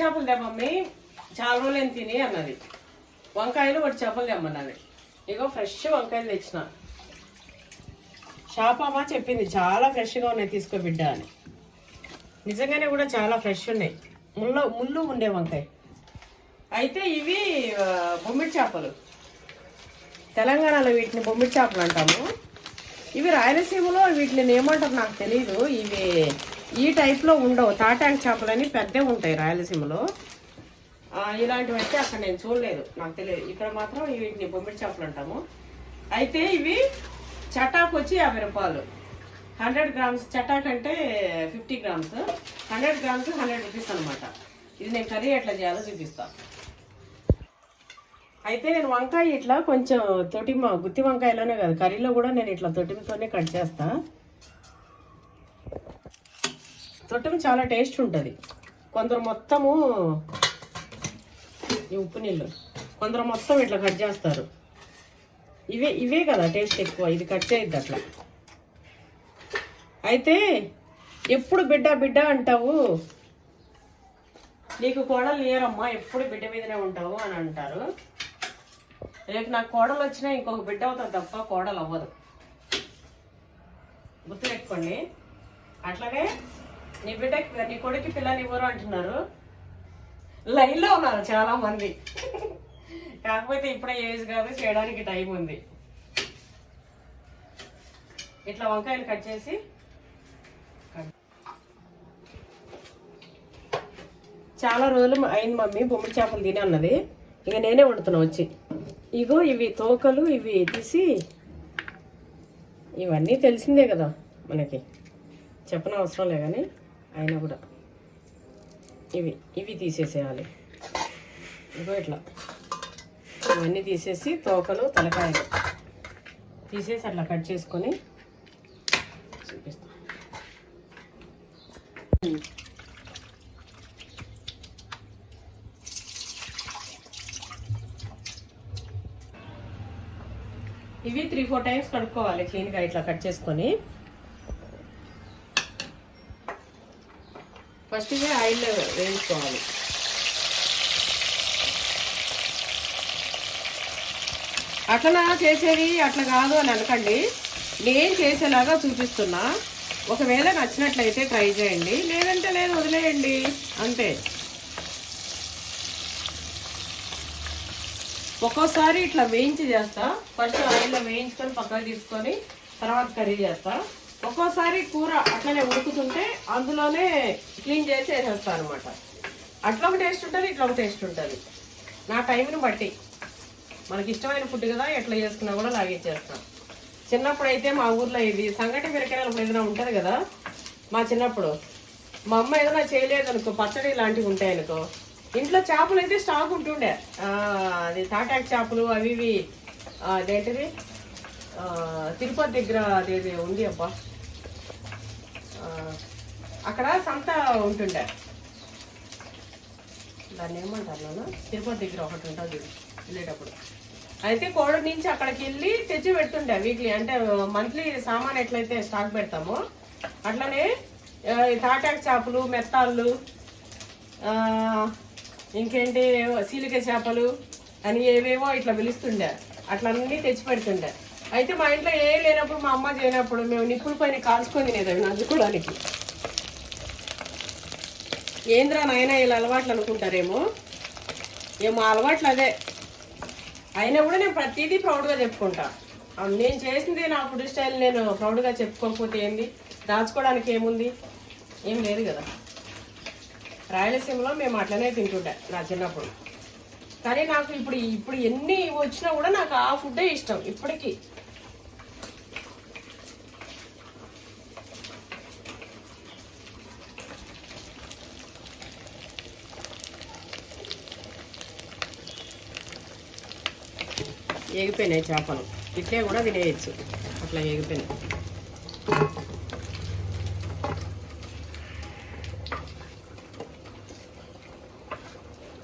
చేపలు తెమ్మమ్మి చాలా రోజులు తిని అన్నది. వంకాయలు ఒకటి చేపలు తెమ్మన్నది ఇగో ఫ్రెష్ వంకాయలు తెచ్చిన. షాపమ్మ చెప్పింది చాలా ఫ్రెష్గా ఉన్నాయి తీసుకో బిడ్డ అని. నిజంగానే కూడా చాలా ఫ్రెష్ ఉన్నాయి. ముళ్ళు ముళ్ళు ఉండే వంకాయ. అయితే ఇవి బొమ్మిడి చేపలు. తెలంగాణలో వీటిని బొమ్మిడి చేపలు అంటాము. ఇవి రాయలసీమలో వీటిని ఏమంటారు నాకు తెలియదు ఇవి ఈ టైప్లో ఉండవు. తాటాకు చేపలని పెద్దవి ఉంటాయి రాయలసీమలో. ఇలాంటివి అయితే అక్కడ నేను చూడలేదు. నాకు తెలియదు. ఇక్కడ మాత్రం వీటిని బొమ్మిడి చేపలు అంటాము. అయితే ఇవి చటాకు వచ్చి యాభై రూపాయలు. హండ్రెడ్ గ్రామ్స్ చటాక్ అంటే fifty grams. Hundred grams hundred rupees అనమాట ఇది నేను కర్రీ ఎట్లా చేయాలో చూపిస్తాను అయితే నేను వంకాయ ఇట్లా కొంచెం తొటిమ గుత్తి వంకాయలోనే కాదు. కర్రీలో కూడా నేను ఇట్లా తొటిమతోనే కట్ చేస్తాను చుట్టం చాలా టేస్ట్ ఉంటుంది. కొందరు మొత్తము ఈ ఉప్పు నీళ్ళు కొందరు మొత్తం ఇట్లా కట్ చేస్తారు. ఇవే ఇవే కదా టేస్ట్ ఎక్కువ ఇది కట్ చేయొద్దు అట్లా. అయితే ఎప్పుడు బిడ్డ బిడ్డ అంటావు? నీకు కోడలు లేరమ్మా ఎప్పుడు బిడ్డ మీదనే ఉంటావు అని అంటారు. రేపు నాకు కోడలు వచ్చినా ఇంకొక బిడ్డ అవుతుంది తప్ప కోడలు అవ్వదు. గుర్తుపెట్టుకోండి. అట్లాగే నీ బిడ్డకి నీ కొడుకు పిల్లని ఇవ్వరు అంటున్నారు? లైన్లో ఉన్నారు చాలా మంది కాకపోతే ఇప్పుడే ఏజ్ కాదు చేయడానికి టైం ఉంది. ఇట్లా వంకాయలు కట్ చేసి చాలా రోజులు అయింది మమ్మీ బొమ్మిడి చేపలు తిని అన్నది. ఇక నేనే వండుతున్నా వచ్చి. ఇగో ఇవి తోకలు ఇవి తీసి ఇవన్నీ తెలిసిందే కదా మనకి. చెప్పన అవసరం లే కానీ. అయినా కూడా ఇవి ఇవి తీసేసేయాలి. ఇగో ఇట్లా. ఇవన్నీ తీసేసి తోకలు తలకాయలు తీసేసి అట్లా కట్ చేసుకొని చూపిస్తాం ఇవి త్రీ ఫోర్ టైమ్స్ కడుక్కోవాలి క్లీన్గా ఇట్లా కట్ చేసుకొని. ఫస్ట్ ఇవే ఆయిల్ వేయించుకోవాలి అట్లా చేసేది? అట్లా కాదు అని అనకండి. నేను చేసేలాగా చూపిస్తున్నా. ఒకవేళ నచ్చినట్లయితే ట్రై చేయండి. లేదంటే లేదు వదిలేయండి. అంతే. ఒక్కోసారి ఇట్లా వేయించి చేస్తా. ఫస్ట్ ఆయిల్లో వేయించుకొని పక్కకు తీసుకొని తర్వాత కర్రీ చేస్తా. ఒక్కోసారి కూర అట్లనే ఉడుకుతుంటే అందులోనే క్లీన్ చేసి వేసేస్తాను అనమాట అట్లా ఒక టేస్ట్ ఉంటుంది ఇట్లా ఒక టేస్ట్ ఉంటుంది. నా టైంని బట్టి. మనకి ఇష్టమైన ఫుడ్ కదా ఎట్లా చేసుకున్నా కూడా లాగేసేస్తాం చిన్నప్పుడు అయితే మా ఊర్లో ఇది సంగటి మిరకాయలు ఏదైనా ఉంటుంది కదా మా చిన్నప్పుడు. మా అమ్మ ఏదైనా చేయలేదు అనుకో పచ్చడి ఇలాంటివి ఉంటాయి అనుకో ఇంట్లో చేపలు అయితే స్టాక్ ఉంటుండే. అది తాటాక్ చేపలు అవి ఇవి అదేంటిది? తిరుపతి దగ్గర అదేది ఉంది అబ్బా. అక్కడ సంత ఉంటుండే. దాన్ని ఏమంటారు నాన్న? తిరుపతి దగ్గర ఒకటి ఉంటుంది వెళ్ళేటప్పుడు. అయితే కోడ నుంచి అక్కడికి వెళ్ళి తెచ్చి పెడుతుండే వీక్లీ. అంటే మంత్లీ సామాన్ ఎట్లయితే స్టాక్ పెడతామో అట్లనే ఆ, తాటాకు చేపలు మెత్తాళ్ళు ఇంకేంటి సీలిక చేపలు అని ఏవేవో ఇట్లా పిలుస్తుండే. అట్లన్నీ తెచ్చి పెడుతుండే. అయితే మా ఇంట్లో ఏ లేనప్పుడు మా అమ్మ చేయనప్పుడు మేము నిప్పుల పైన కాల్చుకొని తినేది నంచుకోవడానికి ఏంద్రా నాయన ఇలా అలవాట్లు అనుకుంటారేమో? ఏమో అలవాట్లు అదే. అయినా కూడా నేను ప్రతిదీ ప్రౌడ్గా చెప్పుకుంటా. నేను చేసింది నా ఫుడ్ స్టైల్ నేను ప్రౌడ్గా చెప్పుకోకపోతే ఏంది? దాచుకోవడానికి ఏముంది? ఏం లేదు కదా. రాయలసీమలో మేము అట్లనే తింటుండే నా చిన్నప్పుడు. కానీ నాకు ఇప్పుడు ఇప్పుడు ఎన్ని వచ్చినా కూడా నాకు ఆ ఫుడ్డే ఇష్టం ఇప్పటికీ. ఏగిపోయినాయి చేపలు. ఇట్లే కూడా తినేయచ్చు. అట్లా ఏగిపోయినాయి.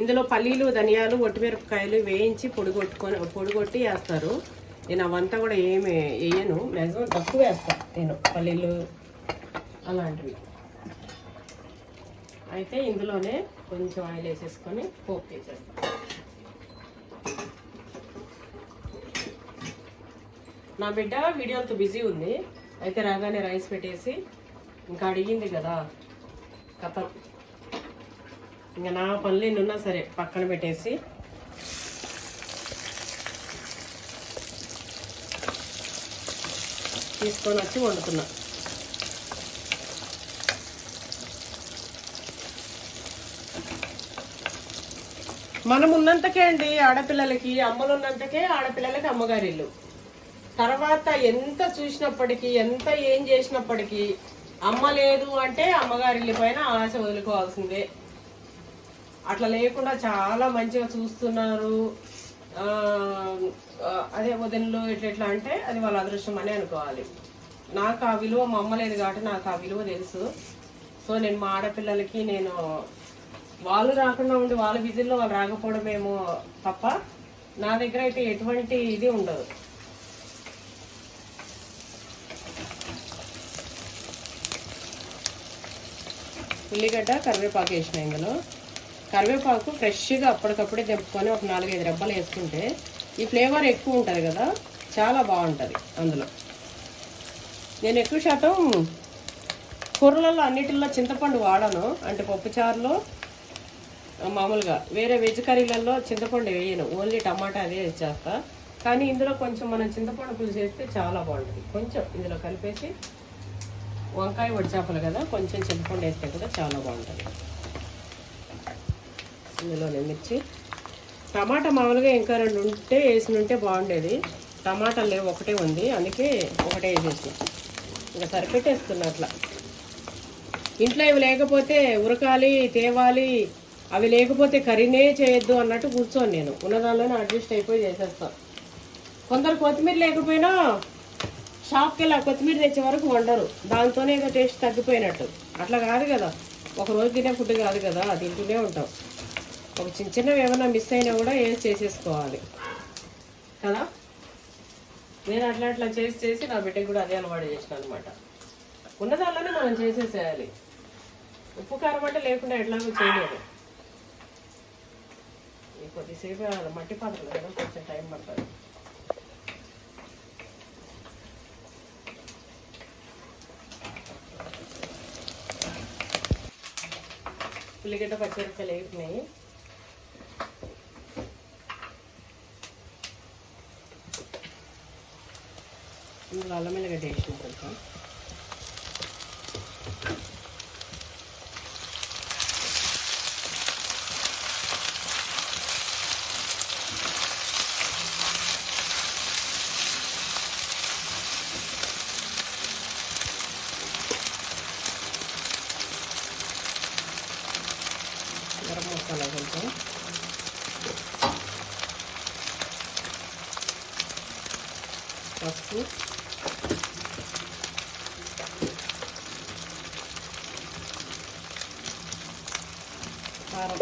ఇందులో పల్లీలు ధనియాలు ఒట్టిమిరపకాయలు వేయించి పొడి కొట్టుకొని పొడి కొట్టి వేస్తారు. నేను అవంతా కూడా ఏమి వేయను. మ్యాక్సిమం తక్కువ వేస్తాను నేను పల్లీలు అలాంటివి. అయితే ఇందులోనే కొంచెం ఆయిల్ వేసేసుకొని పోపు వేసేస్తాను నా బిడ్డ వీడియోలతో బిజీ ఉంది. అయితే రాగానే రైస్ పెట్టేసి ఇంకా అడిగింది కదా కథ. ఇంకా నా పనులు ఎన్నున్నా సరే పక్కన పెట్టేసి. తీసుకొని వచ్చి వండుతున్నా. మనం ఉన్నంతకే అండి ఆడపిల్లలకి అమ్మలు ఉన్నంతకే ఆడపిల్లలకి అమ్మగారి ఇల్లు తర్వాత ఎంత చూసినప్పటికీ ఎంత ఏం చేసినప్పటికీ అమ్మ లేదు అంటే అమ్మగారి పైన ఆశ వదులుకోవాల్సిందే. అట్లా లేకుండా చాలా మంచిగా చూస్తున్నారు. అదే వదినలు ఎట్లెట్లా అంటే అది వాళ్ళ అదృష్టం అని అనుకోవాలి. నాకు ఆ విలువ మా అమ్మ లేదు కాబట్టి నాకు ఆ విలువ తెలుసు. సో నేను మా ఆడపిల్లలకి నేను వాళ్ళు రాకుండా ఉండి వాళ్ళ విధుల్లో వాళ్ళు రాకపోవడమేమో తప్ప నా దగ్గర అయితే ఎటువంటి ఇది ఉండదు. ఉల్లిగడ్డ కరివేపాకు వేసిన ఇందులో. కరివేపాకు ఫ్రెష్గా అప్పటికప్పుడే తెంపుకొని ఒక నాలుగైదు రెబ్బలు వేసుకుంటే ఈ ఫ్లేవర్ ఎక్కువ ఉంటుంది కదా చాలా బాగుంటుంది అందులో. నేను ఎక్కువ శాతం కూరలలో అన్నిటిలో చింతపండు వాడను. అంటే పప్పుచారులో మామూలుగా వేరే వెజ్ కర్రీలలో చింతపండు వేయను. ఓన్లీ టమాటా అదే చేస్తా. కానీ ఇందులో కొంచెం మనం చింతపండు పులుసు వేస్తే చాలా బాగుంటుంది. కొంచెం ఇందులో కలిపేసి వంకాయ వడి చేపలు కదా కొంచెం చింతపండు వేస్తే కూడా చాలా బాగుంటుంది. ఇందులోనే మిర్చి. టమాటా మామూలుగా ఇంకా రెండు ఉంటే వేసి ఉంటే బాగుండేది. టమాటా లేవు ఒకటే ఉంది. అందుకే ఒకటే వేసేసిన. ఇంకా సరిపెట్టేస్తున్నా అట్లా. ఇంట్లో ఇవి లేకపోతే ఉరకాలి తేవాలి. అవి లేకపోతే కర్రీనే చేయొద్దు అన్నట్టు కూర్చోను నేను. ఉన్నదానిలోనే అడ్జస్ట్ అయిపోయి చేసేస్తాను కొందరు కొత్తిమీర లేకపోయినా షాప్కి వెళ్ళి కొత్తిమీర తెచ్చే వరకు వండరు. దాంతోనే ఏదో టేస్ట్ తగ్గిపోయినట్టు. అట్లా కాదు కదా. ఒక రోజు తినే ఫుడ్ కాదు కదా. తింటూనే ఉంటాం. ఒక చిన్న చిన్నవి ఏమైనా మిస్ అయినా కూడా ఏం చేసేసుకోవాలి? కదా? నేను అట్లా అట్లా చేసి చేసి నా బిడ్డకి కూడా అదే అలవాటు చేసిన అనమాట ఉన్నదాల్లోనే మనం చేసేసేయాలి. ఉప్పు కారం అంటే లేకుండా ఎట్లాగో చేయలేదు కొద్దిసేపు మట్టి పాత్రలు కదా కొంచెం టైం పడుతుంది. ఉల్లిగడ్డ పచ్చిమిరపకాయలు వేసినాయి ఇందులో అల్లం వెల్లిగడ్డ వేసినాం కొంచెం కారం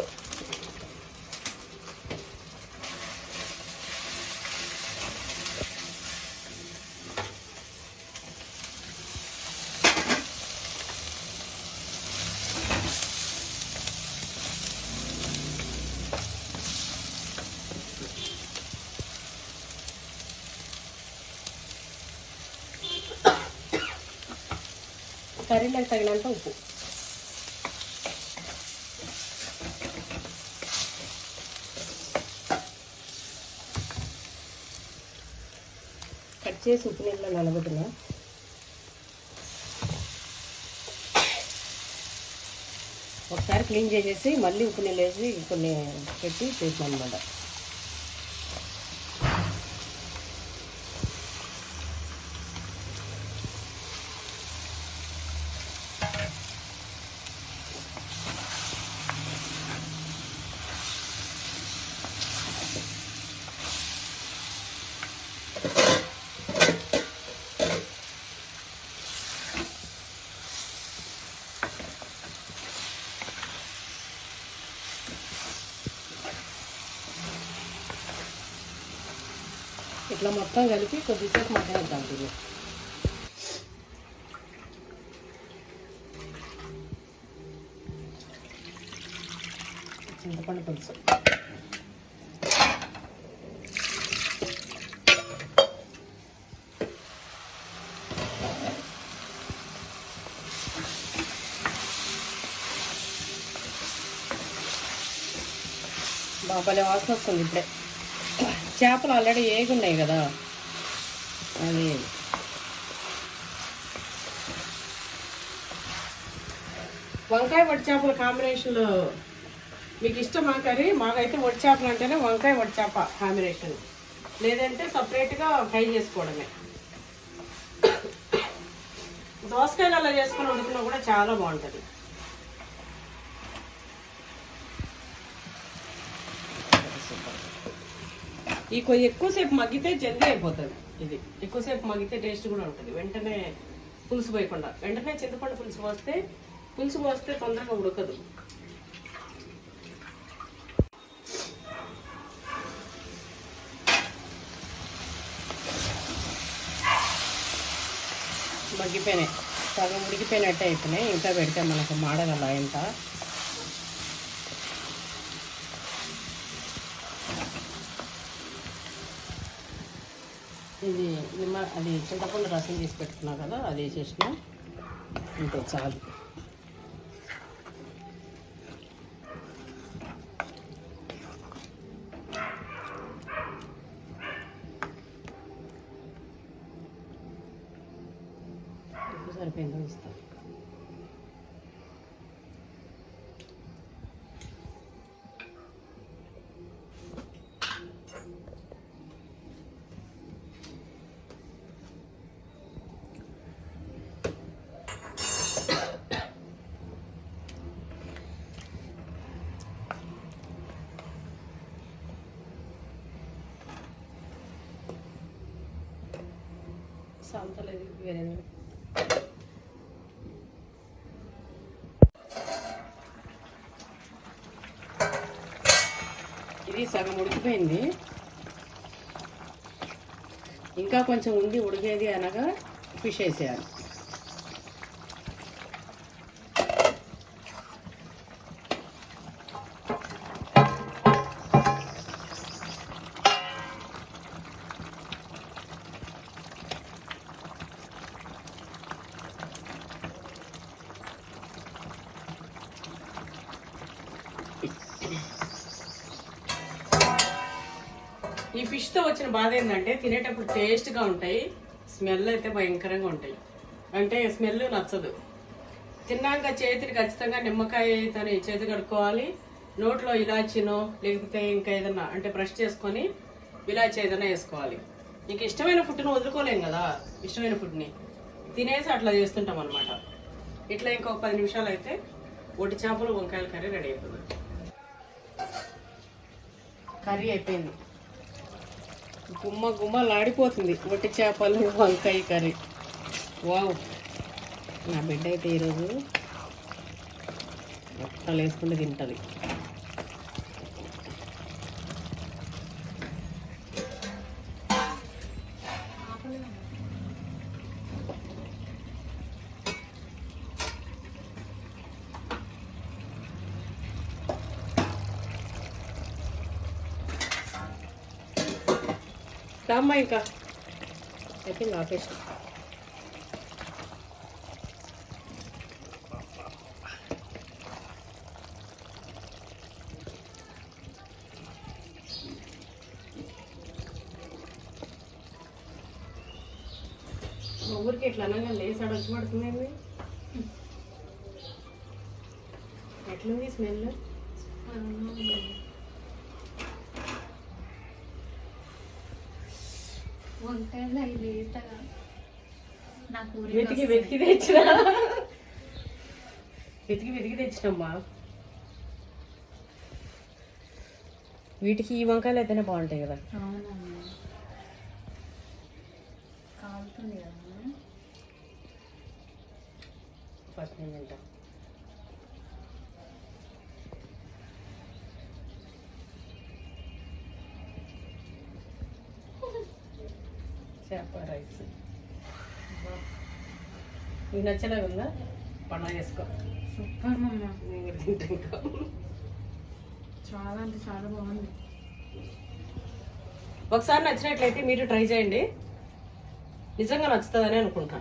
కర్రీలకు తగినంత ఉప్పు చేసి ఉప్పు నీళ్ళలో నలగొట్టున్నా ఒకసారి క్లీన్ చేసేసి మళ్ళీ ఉప్పు నీళ్ళు వేసి కొన్ని పెట్టి చేసాను అనమాట ఇట్లా మొత్తం కలిపి కొద్దిసేపు మగ్గనిద్దాం దీన్ని. చింతపండు పులుసు. బాబాలే వాసన వస్తుంది ఇప్పుడే. చేపలు ఆల్రెడీ ఏగున్నాయి కదా. అది వంకాయ వడి చేపల కాంబినేషన్లో మీకు ఇష్టమా కర్రీ? మాకైతే వడి చేపలు అంటేనే వంకాయ వడి చేప కాంబినేషన్. లేదంటే సపరేట్గా ఫ్రై చేసుకోవడమే. దోసకాయలు అలా చేసుకుని వండుకున్నా కూడా చాలా బాగుంటుంది. ఈ కొద్ది ఎక్కువసేపు మగ్గితే జల్దీ అయిపోతుంది. ఇది ఎక్కువసేపు మగ్గితే టేస్ట్ కూడా ఉంటుంది. వెంటనే పులుసు పోయకుండా వెంటనే చింతపండు పులుసు పోస్తే పులుసు పోస్తే తొందరగా ఉడకదు. మగ్గిపోయినాయి. సగం ఉడికిపోయినట్టే అయిపోయినాయి. ఇంకా పెడితే మనకు మాడగల ఇంత. ఇది నిమ్మ అది చింతపండు రసం తీసి పెట్టుకున్నా కదా అది వేసేసిన. ఇంకో చాలు. వేరే ఇది సగం ఉడికిపోయింది. ఇంకా కొంచెం ఉంది ఉడికేది అనగా ఫిష్ వేసేయాలి. ఈ ఫిష్తో వచ్చిన బాధ ఏంటంటే తినేటప్పుడు టేస్ట్గా ఉంటాయి స్మెల్ అయితే భయంకరంగా ఉంటాయి. అంటే స్మెల్ నచ్చదు. తిన్నాక చేతిని ఖచ్చితంగా నిమ్మకాయతో చేతి కడుక్కోవాలి. నోట్లో ఇలాచినో లేకపోతే ఇంకా ఏదన్నా అంటే బ్రష్ చేసుకొని ఇలాచి ఏదైనా వేసుకోవాలి. నీకు ఇష్టమైన ఫుడ్ని వదులుకోలేం కదా ఇష్టమైన ఫుడ్ని తినేసి అట్లా చేస్తుంటాం అనమాట ఇట్లా ఇంకొక పది నిమిషాలు అయితే ఒట్టి చేపలు వంకాయల కర్రీ రెడీ అయిపోతుంది కర్రీ అయిపోయింది. గుమ్మ గుమ్మలాడిపోతుంది. ఒట్టి చేపలు వంకాయ కర్రీ. వావ్. నా బిడ్డ అయితే ఈరోజు మొక్కలు వేసుకుంటే తింటుంది. రామ్మా ఇంకా అయిపోయింది ఆపేసి మా ఊరికి ఎట్లా అనగా లేసి అడొచ్చి పడుతుంది ఎట్లుంది స్మెల్? వంకాయలు అవి లేతగా నాకు వెతికి. వెతికి తెచ్చినా. వెతికి వెతికి తెచ్చినమ్మా. వీటికి ఈ వంకాయలు అయితేనే బాగుంటాయి కదా. అవునమ్మా. కాలుతుంది కదా. ఫస్ట్ నేను చేప రైస్. నీకు నచ్చలేగా ఉందా? పండుగ చేసుకో. సూపర్ మమ్మ. తింటా చాలా అంటే చాలా బాగుంది. ఒకసారి నచ్చినట్లయితే మీరు ట్రై చేయండి. నిజంగా నచ్చుతుందని అనుకుంటా.